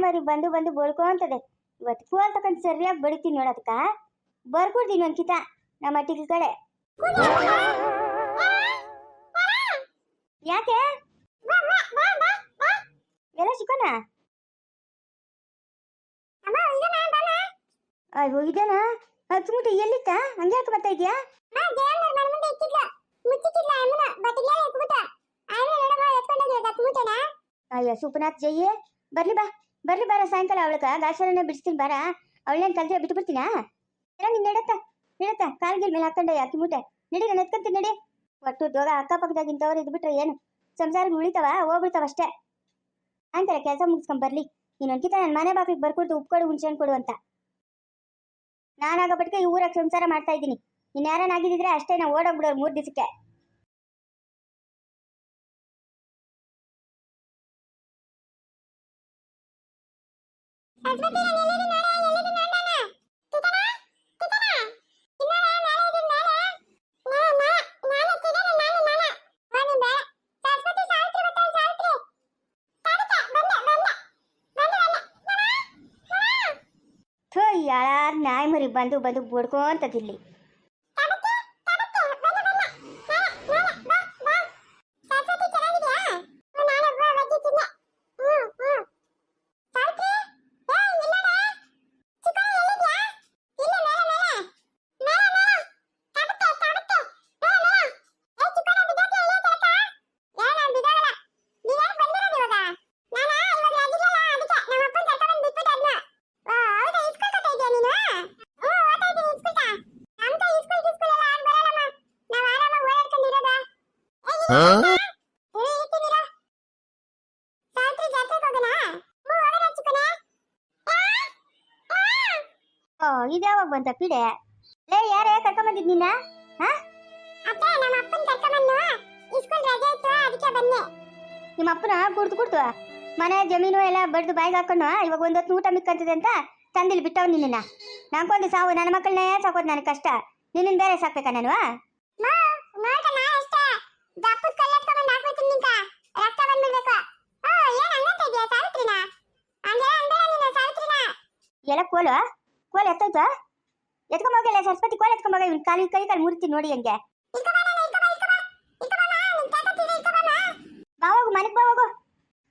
ಮರಿ ಬಂದು ಬಂದು ಬಳ್ಕೊಂತದೆ ಇವತ್ತು ಕೋಲ್ ತಗೊಂಡು ಸರಿಯಾಗಿ ಬಡಿತೀನಿ ನೋಡೋದಕ್ಕ ಬರ್ಕೊಡ್ತೀನಿ ಒಂದು ಕಿತ ನಮ್ಮ ಅಟ್ಟಿಗೆ ಕಡೆ. ಯಾಕೆ? ಎಲ್ಲ ಚಿಕ್ಕನ ಅಮ್ಮ ಈಗ ನಾ ಬನ್ನ ಅಯ್ಯೋ ಇದೇನಾ? ಹಚ್ಮುಟ ಎಲ್ಲಿತ್ತ? ಹಂಗೆ ಯಾಕೆ ಬರ್ತಾ ಇದೆಯಾ ಅಯ್ಯ ಸುಪನಾಥ್ ಜಯ್ಯೆ ಬರ್ಲಿ ಬಾ. ಬರ್ಲಿ ಬಾರ ಸಾಯಂಕಾಲ ಅವಳಕ ಗಾಸರನ್ನ ಬಿಡಿಸ್ತೀನಿ ಬಾರ. ಅವಳೇನು ಕಲ್ತಿರ ಬಿಟ್ಟು ಬಿಡ್ತೀನಾ? ನಿನ್ ನೀನು ನಡತ್ತ ನಡತ್ತ. ಕಾಲ್ಗಿಲ್ ಮೇಲೆ ಹಾಕೊಂಡ ಅಕ್ಕಿ ಮೂಟೆ. ನಡಿ ನಾನು ಎತ್ಕೊಂತೀನಿ ನಡಿ. ಒಟ್ಟು ದೋಗ ಅಕ್ಕಪಕ್ಕದಾಗಿಂತವ್ರು ಇದು ಬಿಟ್ರೆ ಏನು? ಸಂಸಾರ ಉಳಿತಾವ ಹೋಗ್ಬಿಡ್ತಾವ ಅಷ್ಟೇ. ಸಾಯಂಕಾಲ ಕೆಲಸ ಮುಗಿಸ್ಕೊಂಡ್ ಬರ್ಲಿ. ಇನ್ನೊಂದ್ಕಿತ ನನ್ನ ಮನೆ ಬಾಗಿಲಿಗೆ ಬರ್ಕೊಡ್ತು ಉಪ್ಕೊಡು ಹುಣ್ಸೆ ಕೊಡು ಅಂತ. ನಾನಾಗಪಟ್ಟಿಗೆ ಈ ಊರಾಗ ಸಂಸಾರ ಮಾಡ್ತಾ ಇದ್ದೀನಿ. ಇನ್ಯಾರನ್ನಾಗಿದ್ದಿದ್ರೆ ಅಷ್ಟೇ ನಾ ಓಡೋಗ್ಬಿಡೋರು ಮೂರು ದಿವಸಕ್ಕೆ. ನಾನು ಎಲ್ಲಿದ್ದೀನಿ ನೋಡೆ ಎಲ್ಲಿದ್ದೀನಿ ನೋಡಣ ತಿತನ ತಿತನ ಇನ್ನೋಡ ನಾಳೆ ಇದೀನಿ ನಾಳೆ ನಾಳೆ ನಾಳೆ ತಿತನ ನಾನು ನಾನು ಬನ್ನಿ ಬೇ ಸರಸ್ವತಿ ಸಾವಿತ್ರಿ ಬರ್ತಾಳೆ ಸಾವಿತ್ರಿ ತಡಕ ಬಂದೆ ಬಂದೆ ಬಂದೆ ಬಂದೆ ಥೋ ಯಾರು ನಾಯಿ ಮರಿ ಬಂದು ಬಂದು ಬಡ್ಕೊಂತದಿಲ್ಲಿ ತಡಕೆ ತಡಕೆ ಬಂದೆ ಬಂದೆ ನಾಳೆ ನಾಳೆ ಬಾ ಬಾ ಸರಸ್ವತಿ ಚೆನ್ನಾಗಿದ್ಯಾ ನಾಳೆ ಬಾ ಬಜ್ಜಿ ತಿನ್ನೆ ಹ್ಮ್ ಹ್ಮ್ ಸಾವಿತ್ರಿ ಏ ಇಲ್ಲಡ ಚಿಕ್ಕ ಎಲ್ಲಿದ್ಯಾ ಇಲ್ಲ ಮೇಲೆ ಮೇಲೆ ಮೇಲೆ ಮೇಲೆ ತಡಕೆ ತಡಕೆ ಮೇಲೆ ಮೇಲೆ ಏ ಚಿಕ್ಕ ಬಿದ್ದೋಕೆ ಇಲ್ಲ ತಡಕ ಏನ ಬಿದ್ದೋಗಲ್ಲ ನೀನ್ ಬಂದಿರೋದು ಇವಾಗ ನಾನಾ ಇವಾಗ ರಜಿಲ್ಲಲ್ಲ ಅದಕ್ಕೆ ನಮ್ಮ ಅಪ್ಪನ ಕರ್ಕೊಂಡು ಬಿಟ್ಬಿಟ್ಟು ಅದನ್ನ ಹೌದಾ ಇಸ್ಕೊಳ್ತಾ ಇದೆಯಾ ನೀನು ಹ್ಞೂ ಓದ್ತಾ ಇದ್ದೀನಿ ಇಸ್ಕೊಳ್ತಾ ನಮ್ದು ಇಸ್ಕೊಳ್ ಗಿಸ್ಕೊಳ್ ಎಲ್ಲ ಆಗ್ ಬರಲ್ಲಮ್ಮ ನಾವ್ ಆರಾಮಾಗಿ ಓಡಾಡ್ಕೊಂಡಿರೋದ ಏ ಇರ್ತೀನಿರೋ ಸಾವಿತ್ರಿ ಜಾತ್ರೆಗೆ ಹೋಗೋಣ ಹ್ಞೂ ಹೋಗೋಣ ಚಿಕ್ಕನೆ ಓ ಇದ್ಯಾವಾಗ ಬಂತ ಪಿಡೆ? ಲೇ ಯಾರೇ ಕರ್ಕೊಂಬಂದಿದ್ ನಿನ್ನ? ಹಾ? ಅತ್ತೆ ನಮ್ಮ ಅಪ್ಪನ ಕರ್ಕೊಂಬಂದು ಇಸ್ಕೂಲ್ ರಜೆ ಇತ್ತು ಅದಕ್ಕೆ ಬಂದೆ. ನಿಮ್ಮ ಅಪ್ಪನ ಕುಡ್ದು ಕುಡ್ದು ಮನೆ ಜಮೀನು ಎಲ್ಲ ಬಡ್ದು ಬಾಯಿಗೆ ಹಾಕೊಂಡು ಇವಾಗ ಒಂದೊತ್ತು ಊಟ ಮಿಕ್ಕಂತಿದೆ ಅಂತ ತಂದಿಲ್ಲಿ ಬಿಟ್ಟವ್ ನಿನ್ನ ನಂಗೊಂದು ಸಾವು ನನ್ನ ಮಕ್ಕಳನ್ನೇ ಸಾಕೋದು ನನಗೆ ಕಷ್ಟ. ನಿನ್ನ ಬೇರೆ ಸಾಕ್ಬೇಕಾ ನಾನು ಎಲ್ಲ ಕೋಲು ಕೋಲು ಎತ್ತೋಯ್ತು? ಎತ್ಕೊಂಬೋಗಲ್ಲ ಸರಸ್ವತಿ ಕೋಲ್ ಎತ್ಕೊಂಬೋಗ ಇವ್ನ ಕಾಲಿ, ಕೈ, ಕಾಲು ಮುರಿತೀನಿ ನೋಡಿ ಹಂಗೆ. ಇಲ್ಕ ಬಾ ನಾನು ಇಲ್ಕ ಬಾ ಇಲ್ಕ ಬಾ ಇಲ್ಕ ಬಾ ಮಾ ನಿನ್ ತಾಕತ್ತಿದೆ ಇಲ್ಕ ಬಾ ಮಾ ಮನೆಗೆ ಬಾ ಹೋಗು.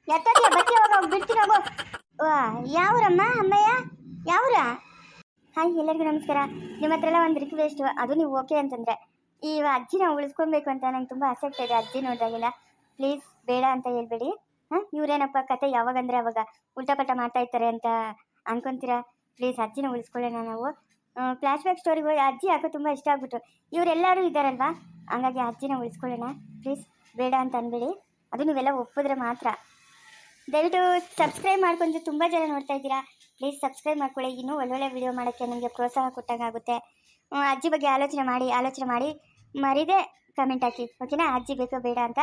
ಎತ್ತೋದಿಯ ಬತ್ತಿ ಹೋಗೋ ಬಿಡ್ತೀನಿ ಹೋಗು. ಯಾವ್ರಮ್ಮ, ಅಮ್ಮಯ್ಯ? ಯಾವ್ರ? ಹಾಯ್, ಎಲ್ಲರಿಗೂ ನಮಸ್ಕಾರ. ನಿಮ್ಮ ಹತ್ರ ಎಲ್ಲ ಒಂದು ರಿಕ್ವೆಸ್ಟ್ ಅದು ನೀವು ಓಕೆ ಅಂತಂದ್ರೆ, ಈ ಅಜ್ಜಿನ ಉಳಿಸ್ಕೊಬೇಕು ಅಂತ ನಂಗೆ ತುಂಬ ಆಸಕ್ತಿ ಇದೆ, ಅಜ್ಜಿ ನೋಡಿದಾಗೆಲ್ಲ. ಪ್ಲೀಸ್ ಬೇಡ ಅಂತ ಹೇಳ್ಬೇಡಿ. ಹಾಂ, ಇವ್ರೇನಪ್ಪ ಕತೆ ಯಾವಾಗಂದ್ರೆ ಅವಾಗ ಉಲ್ಟಾ ಪಲ್ಟಾ ಮಾಡ್ತಾ ಇರ್ತಾರೆ ಅಂತ ಅನ್ಕೊಂತೀರಾ? ಪ್ಲೀಸ್ ಅಜ್ಜಿನ ಉಳಿಸ್ಕೊಳ್ಳೋಣ ನಾವು. ಫ್ಲಾಶ್ ಬ್ಯಾಕ್ ಸ್ಟೋರಿಗೆ ಅಜ್ಜಿ ಯಾಕೋ ತುಂಬ ಇಷ್ಟ ಆಗ್ಬಿಟ್ರು. ಇವರೆಲ್ಲರೂ ಇದ್ದಾರಲ್ವಾ? ಹಂಗಾಗಿ ಅಜ್ಜಿನ ಉಳಿಸ್ಕೊಳ್ಳೋಣ. ಪ್ಲೀಸ್ ಬೇಡ ಅಂತ ಅನ್ಬೇಡಿ. ಅದು ನೀವೆಲ್ಲ ಒಪ್ಪಿದ್ರೆ ಮಾತ್ರ. ದಯವಿಟ್ಟು ಸಬ್ಸ್ಕ್ರೈಬ್ ಮಾಡ್ಕೊಂಡು ತುಂಬ ಜನ ನೋಡ್ತಾ ಇದ್ದೀರಾ. ಪ್ಲೀಸ್ ಸಬ್ಸ್ಕ್ರೈಬ್ ಮಾಡ್ಕೊಳ್ಳಿ. ಇನ್ನೂ ಒಳ್ಳೊಳ್ಳೆ ವಿಡಿಯೋ ಮಾಡೋಕ್ಕೆ ನಮಗೆ ಪ್ರೋತ್ಸಾಹ ಕೊಟ್ಟಂಗೆ ಆಗುತ್ತೆ. ಅಜ್ಜಿ ಬಗ್ಗೆ ಆಲೋಚನೆ ಮಾಡಿ ಆಲೋಚನೆ ಮಾಡಿ. ಮರಿದೆ ಕಮೆಂಟ್ ಹಾಕಿ. ಓಕೆನಾ ಅಜ್ಜಿ ಬೇಕೋ ಬೇಡ ಅಂತ.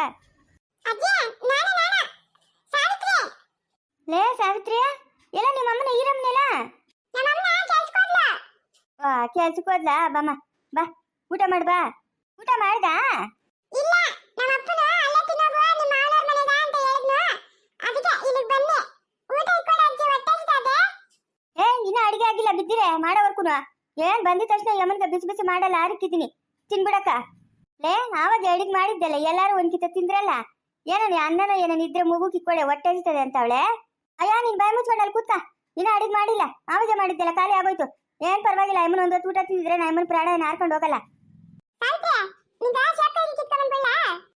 ಲೇ ಸಾವಿತ್ರಿ ಎಲ್ಲ ನಿಮ್ಮ ಅಮ್ಮನ ಈರಮ್ಮನೆಲ್ಲ ನಮ್ಮ ಅಮ್ಮ ಕೆಲ್ಸಕ್ಕೆ ಹೋದ್ಲು ವಾ ಕೆಲ್ಸಕ್ಕೆ ಹೋದ್ಲ? ಬಾಮ್ಮ ಬಾ. ಊಟ ಮಾಡ್ ಬಾ. ಊಟ ಮಾಡ್ದಾ? ಇಲ್ಲ ನಮ್ಮ ಅಪ್ಪನ ಅಲ್ಲೇ ತಿನ್ನೋಗು ನಿಮ್ಮ ಮಾವನವ್ರ ಮನೆಗ ಅಂತ ಹೇಳಿದ್ನು. ಅದಕ್ಕೆ ಇಲ್ಲಿಗೆ ಬಂದೆ ಊಟ ಇಟ್ಕೊಂಡು ಅಜ್ಜಿ ಹೊಟ್ಟೆ ಹಸಿತದೆ ಏ ಇನ್ನ ಅಡಿಗೆ ಆಗಿಲ್ಲ ಬಿದ್ದಿರೆ. ಏನ್ ಬಂದಿದ ತಕ್ಷಣ ಯಮನ್ಗ ಬಿಸಿ ಬಿಸಿ ಮಾಡಲ್ಲ ಆರಿಕ್ಕಿದ್ದೀನಿ. ತಿನ್ಬಿಡಕ್ಕ. ಲೇ ಆವಾಗ ಅಡಿಗೆ ಮಾಡಿದ್ದಲ್ಲ ಎಲ್ಲಾರು ಒಂದ್ಕಿತ ತಿಂದ್ರಲ್ಲ. ಏನೋ ಅನ್ನನೋ ಏನೋ ಇದ್ರೆ ಮಗು ಕಿಕ್ಕೊಳೆ ಹೊಟ್ಟೆ ಹಸಿತದೆ ಅಂತ ಅವಳೆ ಅಯ್ಯ ನೀನ್ ಬಾಯಿ ಮುಚ್ಕೊಂಡು ಅಲ್ಲಿ ಕೂತ ಇನ್ನ ಅಡಿಗೆ ಮಾಡಿಲ್ಲ. ಆವಾಗ ಮಾಡಿದ್ದೆಲ್ಲ ಖಾಲಿ ಆಗೋಯ್ತು. ಏನ್ ಪರವಾಗಿಲ್ಲ ಅಮ್ಮನ ಒಂದು ಊಟ ತಿಂದಿದ್ರೆ ನಾ ಅಮ್ಮನ ಪ್ರಾಣ ಏನು ಹಾರ್ಕೊಂಡು ಹೋಗಲ್ಲ ಸಾವಿತ್ರಿ ನಿಂಗ ಚಪ್ಪ ಇಲ್ಲಿ ಕಿತ್ಕೊಂಡ್ ಬಿಡ್ಲ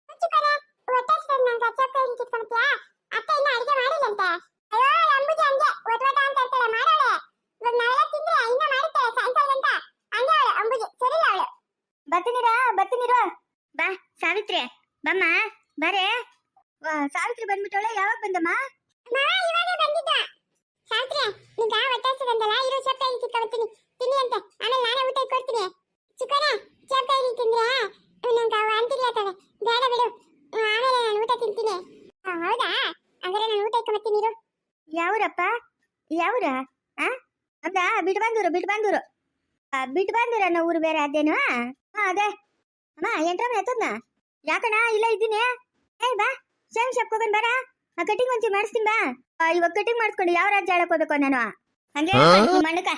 ಮುಚ್ಚುಕನೆ ಹೊಟ್ಟೆ ಹಸಿತದೆ ನಂಗೆ ಚಪ್ಪ ಇಲ್ಲಿ ಕಿತ್ಕೊಂಡ್ತೀಯಾ ಅತ್ತೆ ಇನ್ನ ಅಡಿಗೆ ಮಾಡಿಲ್ಲಂತೆ ಅಯ್ಯೋ ಅಂಬುಜಿ ಹಂಗೆ ಒಟ್ ಒಟ ಅಂತ ಇರ್ತಾಳೆ ಮಾಡೋಳೆ ಇವಾಗ ನಾವೆಲ್ಲ ತಿಂದ್ರೆ ಇನ್ನ ಮಾಡ್ತಾಳೆ ಸಾಯಂಕಾಲ ಗಂಟ ಹಂಗೆ ಅವಳು ಅಂಬುಜಿ ಸರಿಲ್ಲ ಅವಳು ಬರ್ತೀನಿರಾ ಬರ್ತೀನಿರೋ ಬಾ ಸಾವಿತ್ರಿ ಬಮ್ಮ ಬರೇ ವಾ, ಸಾವಿತ್ರಿ ಬಂದ್ಬಿಟ್ಟವಳೆ ಯಾವಾಗ ಬಂದಮ್ಮ ಮಾ ಇವಾಗ ಬಂದಿದ್ದ ಸಾವಿತ್ರಿ ನಿಂಗ ಹಸಿದಂತಲ್ಲ ಇರೋ ಚಪ್ಪ ಇಲ್ಲಿ ಕಿತ್ಕೊಂಡ್ತೀನಿ ತಿನ್ನಿ ಅಂತ. ಆಮೇಲೆ ನಾನೇ ಊಟ ಚಿಕ್ಕನ ಚಪ್ಪ ಇಲ್ಲಿ ತಿಂದ್ರೆ ನಂಗೆ ವಾಂತಿಲ್ಲ ತವೆ ಬೇಡ ಬಿಡು. ಆಮೇಲೆ ನಾನು ಊಟ ತಿಂತೀನಿ. ಹೌದಾ? ಹಂಗಾರೆ ನಾನು ಊಟ ಇಟ್ಕೊಂಡ್ಬರ್ತೀನಿ ಇರು. ಯಾವ್ರಪ್ಪ? ಯಾವ್ರ? ಆ? ಗೊತ್ತಾ ಬಿಟ್ಟು ಬಂದೂರು ಬಿಟ್ಟು ಬಂದೂರು ಬಿಟ್ಟು ಬಂದಿರ ಅನ್ನೋ ಊರು ಬೇರೆ ಅದೇನು? ಹಾ, ಅದೇ. ಅಮ್ಮ ಎಂಟ್ರಮ್ಮ ಎತ್ತದ್ನ? ಯಾಕಣ್ಣ, ಇಲ್ಲ ಇದ್ದೀನಿ? ಏಯ್, ಬಾ. ಸೇಮ್ ಶಪ್ಕೋಬನ್ ಬರ ಆ ಕಟಿಂಗ್ ಒಂಚೂರು ಮಾಡಿಸ್ತೀನಿ ಬಾ. ಆ, ಇವಾಗ ಕಟಿಂಗ್ ಮಾಡಿಸ್ಕೊಂಡು ಯಾವ ರಾಜ್ಯ ಆಳಕ್ ಹೋಗ್ಬೇಕು ನಾನು? ಹಂಗೆ ಮಣ್ಣಕ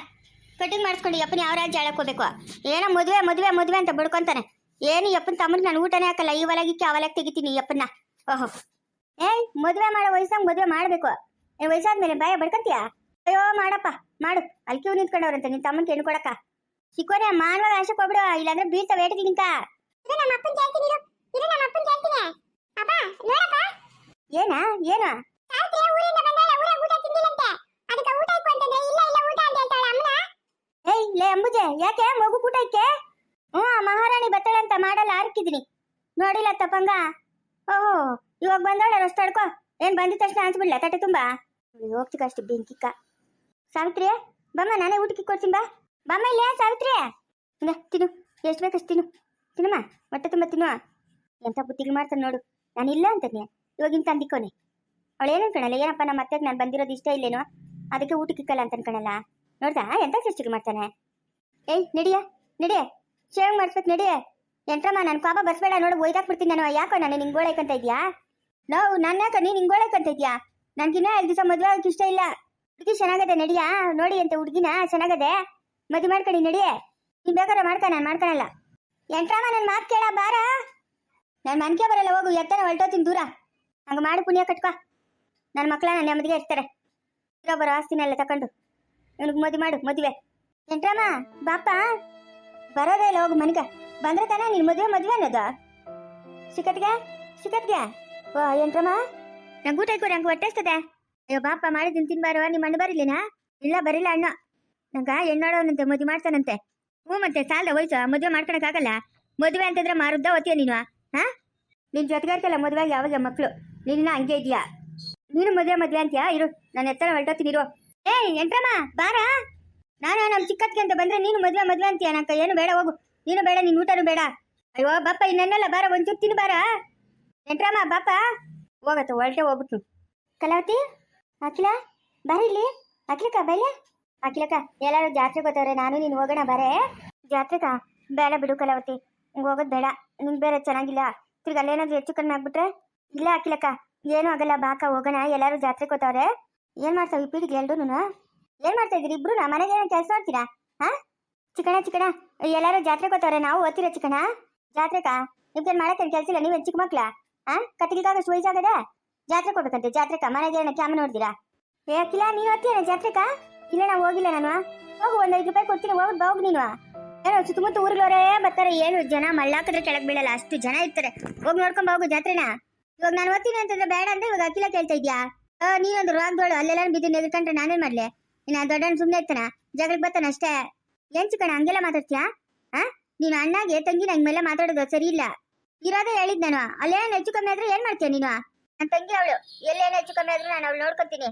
ಕಟಿಂಗ್ ಮಾಡಿಸ್ಕೊಂಡು ಯಪ್ಪನ ಯಾವ ರಾಜ್ಯ ಆಳಕ್ ಹೋಗ್ಬೇಕು? ಏನೋ ಮದುವೆ ಮದುವೆ ಮದುವೆ ಅಂತ ಬಡ್ಕೊಂತಾನೆ. ಏನು ಯಪ್ಪನ ತಮ್ಮನ ನಾನು ಊಟನೇ ಹಾಕಲ್ಲ ಈ ವಲಗಿ ಆ ಹೊಲಕ್ಕೆ ತೆಗಿತೀನಿ ಯಪ್ಪನ್ನ ಓಹೋ. ಏಯ್ ಮದುವೆ ಮಾಡೋ ವಯಸ್ಸಾಗ ಮದುವೆ ಮಾಡಬೇಕು. ಏ ವಯಸ್ಸಾದ್ಮೇಲೆ ಭಯ ಬಡ್ಕಂತೀಯ? ಅಯ್ಯೋ ಮಾಡಪ್ಪ ಮಾಡು. ಅಲ್ಲಿ ಕ್ಯೂ ನಿಂತ್ಕೊಂಡವ್ರಂತೆ ನಿನ್ ತಮ್ಮನ್ ಹೆಣ್ಣು ಕೊಡಕ ಚಿಕ್ಕೋನೆ ಮಾನವಾಗ ಆಶೆ ಕೊಬಿಡು ಇಲ್ಲಾಂದ್ರೆ ಬೀಳ್ತಾವ ಏಟಿಗೆ ನಿಂಕ ಇದು ನಮ್ಮ ಅಪ್ಪನ ಕೇಳ್ತೀನಿ ಇರು. ಇದು ನಮ್ಮ ಅಪ್ಪನ ಕೇಳ್ತೀನಿ. ಏನ? ಏನಾ? ಏಯ್ ಲೇ ಅಂಬುಜೆ ಯಾಕೆ? ಮಗು ಊಟಕ್ಕೆ ಹ್ಞೂ ಮಹಾರಾಣಿ ಬತ್ತಳೆ ಅಂತ ಮಾಡಲ್ಲ ಹಾಕಿದ್ದೀನಿ ನೋಡಿಲ್ಲ ತಪ್ಪಂಗ? ಓಹೋ ಇವಾಗ ಬಂದೋಳ ರೊಷ್ಟ ತಡ್ಕೋ ಏನ್ ಬಂದಿದ ತಕ್ಷಣ ಅನ್ಸ್ಬಿಡ್ಲ ತಟ್ಟೆ ತುಂಬಾ? ಹೋಗ್ತಿಕ ಅಷ್ಟು ಬೆಂಕಿಕ್ಕ ಸಾವಿತ್ರಿ ಬಮ್ಮ ನಾನೇ ಊಟಕ್ಕೆ ಕೊಡ್ತೀನಿ ಬಾ. ಬಮ್ಮ ಇಲ್ಲೇ ಸಾವಿತ್ರಿ. ತಿನ್ನ ತಿನ್ನು. ಎಷ್ಟು ಬೇಕಷ್ಟು ತಿನ್ನು. ತಿನ್ನಮ್ಮ ಹೊಟ್ಟೆ ತುಂಬ ತಿನ್ನುವ. ಎಂತ ಬುತ್ತಿಗೆ ಮಾಡ್ತಾನೆ ನೋಡು. ನಾನು ಇಲ್ಲ ಅಂತಾನೆ. ಇವಾಗಿನ ತಂದಿಕ್ಕೋನೆ ಅವಳೇನು ಅನ್ಕೊಳಲ್ಲ ಏನಪ್ಪ ನಮ್ಮ ಅತ್ತೆಗೆ ನಾನು ಬಂದಿರೋದು ಇಷ್ಟ ಇಲ್ಲೇನೋ? ಅದಕ್ಕೆ ಊಟಕ್ಕೆ ಇಕ್ಕಲ್ಲ ಅಂತ ಅನ್ಕೊಳಲ್ಲ ನೋಡ್ದಾ? ಎಂತ ಸೃಷ್ಟಿಗೆ ಮಾಡ್ತಾನೆ? ಏಯ್, ನಡಿಯ? ನಡಿಯ? ಶೇವ್ ಮಾಡಿಸ್ಬೇಕು ನಡಿಯ? ಎಂಟ್ರಮ್ಮ ನನ್ನ ಕೋಪ ಬರ್ಸ್ಬೇಡ. ನೋಡು, ಒಯ್ದಾಕ್ಬಿಡ್ತೀನಿ ನಾನು. ಯಾಕೋ ನಾನು ನಿಂಗೆ ಗೋಳೈಕಂತ ಇದೆಯಾ? ನಾವು ನನ್ನ ಯಾಕ ನೀನು ಹಿಂಗೆ ಗೋಳೈಕಂತ ಇದೆಯಾ? ನನ್ಗಿನ್ನ ಎರಡು ದಿವಸ ಮದುವೆ ಆಗಕ್ಕೆ ಇಷ್ಟ ಇಲ್ಲ. ಹುಡುಗಿ ಚೆನ್ನಾಗದೆ ನಡಿಯ? ನೋಡಿ ಅಂತ ಹುಡುಗಿನ? ಚೆನ್ನಾಗದೆ? ಮದುವೆ ಮಾಡ್ಕೊಳ್ಳಿ ನಡಿಯೇ? ನೀನು ಬೇಕಾದ್ರೆ ಮಾಡ್ಕ, ನಾನು ಮಾಡ್ಕೊಳಲ್ಲ ಎಂಟ್ರಮ್ಮ ನನ್ನ ಮಾತು ಕೇಳ, ಬಾರ. ನಾನು ಮನ್ಕೆ ಬರಲ್ಲ, ಹೋಗು. ಎತ್ತನ ಹೊಲ್ಟೋತೀನಿ ದೂರ. ಹಂಗೆ ಮಾಡಿ ಪುಣ್ಯ ಕಟ್ಕೊ. ನನ್ನ ಮಕ್ಕಳ ನನ್ನ ನೆಮ್ಮದಿಗೆ ಇರ್ತಾರೆ. ಇರೋ ಬರೋ ಆಸ್ತಿನೆಲ್ಲ ತಕೊಂಡು ಇವನಿಗೆ ಮದುವೆ ಮಾಡು, ಮದುವೆ. ಎಂಟ್ರಮ್ಮ ಬಾಪ, ಬರೋದೇ ಇಲ್ಲ ಹೋಗು ಮನೆಗೆ. ಬಂದ್ರೆ ತಾನೇ ನೀನು ಮದುವೆ ಮದುವೆ ಅನ್ನೋದು? ಸಿಕ್ಕತ್ಗೆ? ಸಿಕ್ಕತ್ಗೆ? ಓ ಎಂಟ್ರಮ್ಮ ನಂಗೆ ಊಟ ನಂಗೆ ಹೊಟ್ಟೆಸ್ತದೆ. ಅಯ್ಯೋ, ಬಾಪ, ಮಾಡಿದ್ದೀನಿ ತಿನ್ಬಾರೋ ನಿಮ್ಮ ಅಣ್ಣ ಬರಿಲಿನಾ? ಇಲ್ಲ, ಬರಿಲ್ಲ ಅಣ್ಣ. ನಂಗೆ ಹೆಣ್ಣೋಡವನಂತೆ ಮದುವೆ ಮಾಡ್ತಾನಂತೆ. ಹ್ಞೂ ಮತ್ತೆ, ಸಾಲದ ವಯಸ್ಸು ಮದುವೆ ಮಾಡ್ಕೊಳಕ್ಕಾಗಲ್ಲ ಮದುವೆ ಅಂತಂದ್ರೆ ಮಾರುದ್ದ ಓದ್ತೀಯ ನೀನು ಹಾ? ನಿನ್ ಜೊತೆಗಾರ್ಕಲ್ಲ ಮದುವೆ ಯಾವಾಗ ಮಕ್ಕಳು ನೀನಿನ್ನ ಹಂಗೆ ಇದೆಯಾ? ನೀನು ಮದುವೆ ಮದುವೆ ಅಂತೀಯಾ? ಇರು, ನಾನು ಎತ್ತರ ಹೊರಟೋತೀನಿ ಇರು. ಏ ಎಂಟ್ರಮ್ಮ, ಬಾರ? ನಾನು ನಮ್ಮ ಚಿಕ್ಕತ್ಗೆ ಅಂತ ಬಂದ್ರೆ ನೀನು ಮದುವೆ ಮದುವೆ ಅಂತೀಯ? ನಂಕ ಏನು ಬೇಡ, ಹೋಗು. ನೀನು ಬೇಡ, ನೀನು ಊಟನೂ ಬೇಡ. ಅಯ್ಯೋ ಬಾಪ ಇನ್ನೆಲ್ಲ ಬಾರ, ಒಂಚೂರು ತಿನ್ನು, ಬಾರ. ಎಂಟ್ರಮ್ಮ ಬಾಪ ಹೋಗತ್ತ, ಹೊರಟೆ ಹೋಗ್ಬಿಟ್ಟು ಕಲಾವತಿ, ಅಖಿಲ, ಬಾರಿ ಇಲ್ಲಿ. ಅಖಿಲಕ್ಕ, ಬೈಲೆ. ಅಖಿಲಕ್ಕ, ಎಲ್ಲಾರು ಜಾತ್ರೆ ಗೊತ್ತವ್ರೆ ನಾನು, ನೀನು ಹೋಗೋಣ, ಬಾರೆ. ಜಾತ್ರೆಗ? ಬೇಡ ಬಿಡು ಕಲಾವತಿ ಹಿಂಗೆ ಹೋಗೋದು ಬೇಡ. ನಿಂಗೆ ಬೇರೆ ಚೆನ್ನಾಗಿಲ್ಲ. ತಿರ್ಗಿ ಅಲ್ಲೇನಾದ್ರೂ ಹೆಚ್ಚು ಕಡಿಮೆ ಆಗ್ಬಿಟ್ರೆ ಇಲ್ಲ ಅಖಿಲಕ್ಕ ಏನೂ ಆಗಲ್ಲ, ಬಾಕ ಹೋಗೋಣ, ಎಲ್ಲರೂ ಜಾತ್ರೆ ಹೋಗ್ತವ್ರೆ ಏನ್ ಮಾಡ್ತಾವ ಈ ಪೀಳಿಗೆ ಎಲ್ರು ಏನ್ ಮಾಡ್ತಾ ಇದ್ರಿ ಇಬ್ರು? ಮನೆಗೆ ಏನೋ ಕೆಲಸ ಮಾಡ್ತೀರಾ? ಹಾ? ಚಿಕಣ ಚಿಕಣ ಎಲ್ಲರೂ ಜಾತ್ರೆ ಹೋಗ್ತವ್ರೆ ನಾವು ಓದ್ತೀರಾ ಚಿಕಣ ಜಾತ್ರೆಕ ನಿಮ್ಗೇನ್ ಮಾಡಕ್ಕೆ ಕೆಲಸ ಇಲ್ಲ? ನೀವೇನ್ ಚಿಕ್ಕ ಮಕ್ಳ? ಹಾ? ಕತ್ತಿಗಾಗಷ್ಟು ವಯಸ್ಸಾಗದ ಜಾತ್ರೆ ಕೊಡ್ಬೇಕಂತೆ ಜಾತ್ರೆಕ ಮನೆಗೆ ಏನೋ ಕ್ಯಾಮ ನೋಡ್ತೀರಾ ಏ, ಅಖಿಲ, ನೀನು ಓದ್ತೀಯನ ಜಾತ್ರೆಕ ಇಲ್ಲ, ನಾ ಹೋಗಿಲ್ಲ ನಾನು. ಹೋಗು, ಒಂದ್ ಐದು ರೂಪಾಯಿ ಕೊಡ್ತೀನಿ, ಹೋಗ್ ಹೋಗ್ ನೀನು. ಏನೋ ಸುತ್ತಮುತ್ತ ಊರ್ಗಳವರೇ ಬರ್ತಾರೆ, ಏನು ಜನ ಮಳ್ಳಾಕಿದ್ರೆ ಕೆಳಗ್ ಬೀಳಲ್ಲ, ಅಷ್ಟು ಜನ ಇರ್ತಾರೆ. ಹೋಗಿ ನೋಡ್ಕೊಂಡ್ ಹೋಗು ಜಾತ್ರೆನ. ಇವಾಗ ನಾನು ಓದ್ತೀನಿ ಅಂತಂದ್ರೆ ಬೇಡ ಅಂದ್ರೆ ಇವಾಗ ಅಖಿಲ ಕೇಳ್ತಾ ಇದ್ಯಾ? ನೀನೊಂದು ನೀನೊಂದು ರಾಗ್ದೋಳು ಅಲ್ಲೆಲ್ಲ ಬಿದ್ದು ನೆದ್ಕೊಂಡ್ರೆ ನಾನೇನ್ ಮಾಡ್ಲೆ? ಇನ್ನ ದೊಡ್ಡವನ್ ಸುಮ್ಮನೆ ಇರ್ತಾನ. ಜಗಳಕ್ಕೆ ಬರ್ತಾನ ಅಷ್ಟೇ. ಏನ್ ಚಿಕ್ಕಣ ಹಂಗೆಲ್ಲ ಮಾತಾಡ್ತೀಯಾ? ಆ? ನೀನು ಅಣ್ಣಾಗೆ ತಂಗಿ ನಂಗೆ ಮೇಲೆ ಮಾತಾಡೋದು ಸರಿ ಇಲ್ಲ. ಇರೋದೇ ಹೇಳಿದ್ ನಾನು. ಅಲ್ಲೇನು ಹೆಚ್ಚು ಕಮ್ಮಿ ಆದ್ರೆ ಏನ್ ಮಾಡ್ತೀಯ ನೀನು? ನನ್ನ ತಂಗಿ ಅವಳು. ಎಲ್ಲೇನು ಹೆಚ್ಚು ಕಮ್ಮಿ ಆದ್ರೂ ನಾನು ಅವಳು ನೋಡ್ಕೊತೀನಿ.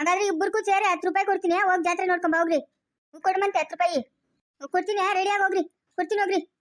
ಹಾಗಾದ್ರೆ ಇಬ್ಬರಿಗೂ ಸೇರಿ ಹತ್ತು ರೂಪಾಯಿ ಕೊಡ್ತೀನಿ. ಹೋಗಿ ಜಾತ್ರೆ ನೋಡ್ಕೊಂಡ್ ಹೋಗ್ರಿ. ಕೊಡ್ಮಂತೆ ಹತ್ತು ರೂಪಾಯಿ. ಕೊಡ್ತೀನಿ. ರೆಡಿಯಾಗಿ ಹೋಗ್ರಿ. ಕೊಡ್ತೀನಿ, ಹೋಗ್ರಿ.